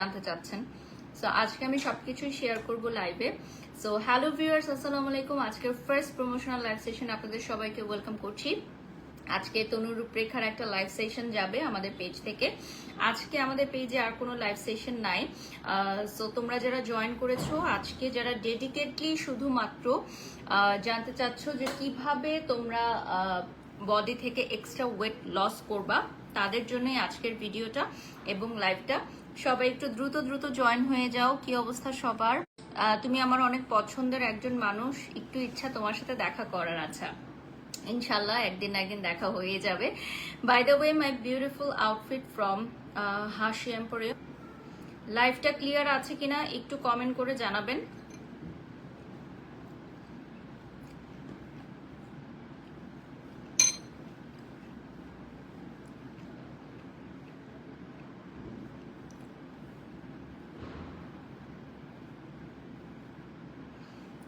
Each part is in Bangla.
জানতে চাচ্ছেন। সো আজকে আমি সবকিছুই শেয়ার করব লাইভে সো হ্যালো ভিউয়ার্স আসসালামু আলাইকুম। আজকের ফার্স্ট প্রমোশনাল লাইভ সেশন আপনাদের সবাইকে ওয়েলকাম করছি। আজকে তনুর রূপরেখার একটা লাইভ সেশন যাবে আমাদের পেজ থেকে। আজকে আমাদের পেজে আর কোনো লাইভ সেশন নাই। সো তোমরা যারা জয়েন করেছ, আজকে যারা ডেডিকেটলি শুধুমাত্র জানতে চাচ্ছ যে কীভাবে তোমরা বডি থেকে এক্সট্রা ওয়েট লস করবা তাদের জন্যই আজকের ভিডিওটা এবং লাইভটা। সবাই একটু দ্রুত দ্রুত জয়েন হয়ে যাও, কি অবস্থা সবার? তুমি আমার অনেক পছন্দের একজন মানুষ, একটু ইচ্ছা তোমার সাথে দেখা করার আচ্ছা। ইনশাল্লাহ একদিন একদিন দেখা হয়ে যাবে। By the way my beautiful outfit from Hasi emporium. লাইভটা ক্লিয়ার আছে কিনা একটু কমেন্ট করে জানাবেন।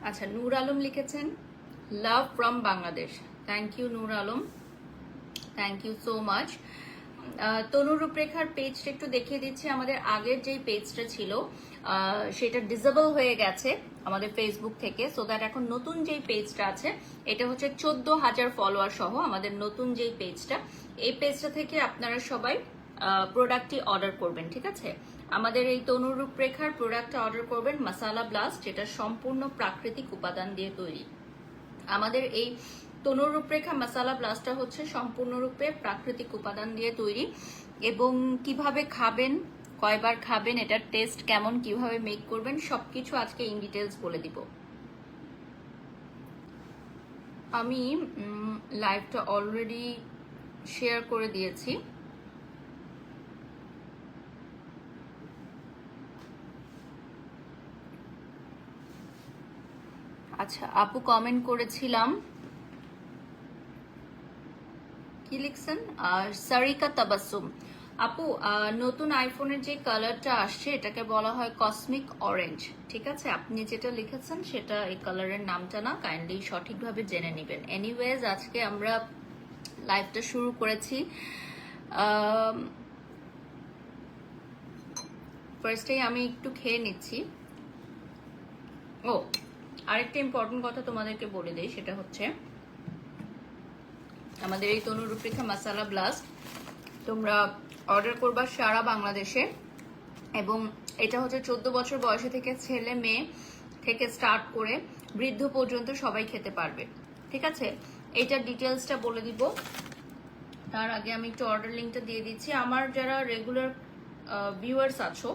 আচ্ছা নূর আলম লিখেছেন love from Bangladesh thank you Nur Alam. Thank you so much Tanu রূপরেখার পেজটা একটু দেখিয়ে দিচ্ছি। আমাদের আগের যেই পেজটা ছিল সেটা ডিজেবল হয়ে গেছে আমাদের ফেসবুক থেকে। সো দ্যাট এখন নতুন যেই পেজটা আছে, এটা হচ্ছে চোদ্দ হাজার ফলোয়ার সহ আমাদের নতুন যেই পেজটা এই পেজটা থেকে আপনারা সবাই প্রোডাক্টটি অর্ডার করবেন, ঠিক আছে? আমাদের এই তনু রূপরেখার প্রোডাক্টটা অর্ডার করবেন মাসালা ব্লাস্ট যেটা সম্পূর্ণ প্রাকৃতিক উপাদান দিয়ে তৈরি। আমাদের এই তনুর রূপরেখা মশালা ব্লাস্টটা হচ্ছে সম্পূর্ণরূপে প্রাকৃতিক উপাদান দিয়ে তৈরি। এবং কীভাবে খাবেন, কয়বার খাবেন, এটার টেস্ট কেমন, কীভাবে মেক করবেন, সবকিছু আজকে ইন ডিটেলস বলে দিব। আমি লাইভটা অলরেডি শেয়ার করে দিয়েছি। আচ্ছা আপু কমেন্ট করেছিলাম। কি লিখছেন? সারিকা তাবাসুম আপু নতুন আইফোনের যে কালারটা আসছে, এটাকে বলা হয় কসমিক অরেঞ্জ ঠিক আছে? আপনি যেটা লিখেছেন, সেটা এই কালারের নামটা না কাইন্ডলি সঠিকভাবে জেনে নেবেন। এনিওয়েজ আজকে আমরা লাইভটা শুরু করেছি। ফার্স্টেই আমি একটু খেয়ে নিচ্ছি। ও আরেকটা ইম্পর্টেন্ট কথা তোমাদেরকে বলে দেই, সেটা হচ্ছে আমাদের এই তনু রূপরেখা মাসালা ব্লাস্ট তোমরা অর্ডার করবা সারা বাংলাদেশে এবং এটা হচ্ছে চোদ্দ বছর বয়সে থেকে ছেলে মেয়ে থেকে স্টার্ট করে বৃদ্ধ পর্যন্ত সবাই খেতে পারবে, ঠিক আছে? এইটার ডিটেলসটা বলে দিব। তার আগে আমি একটু অর্ডার লিঙ্কটা দিয়ে দিচ্ছি। আমার যারা রেগুলার ভিউয়ার্স আছো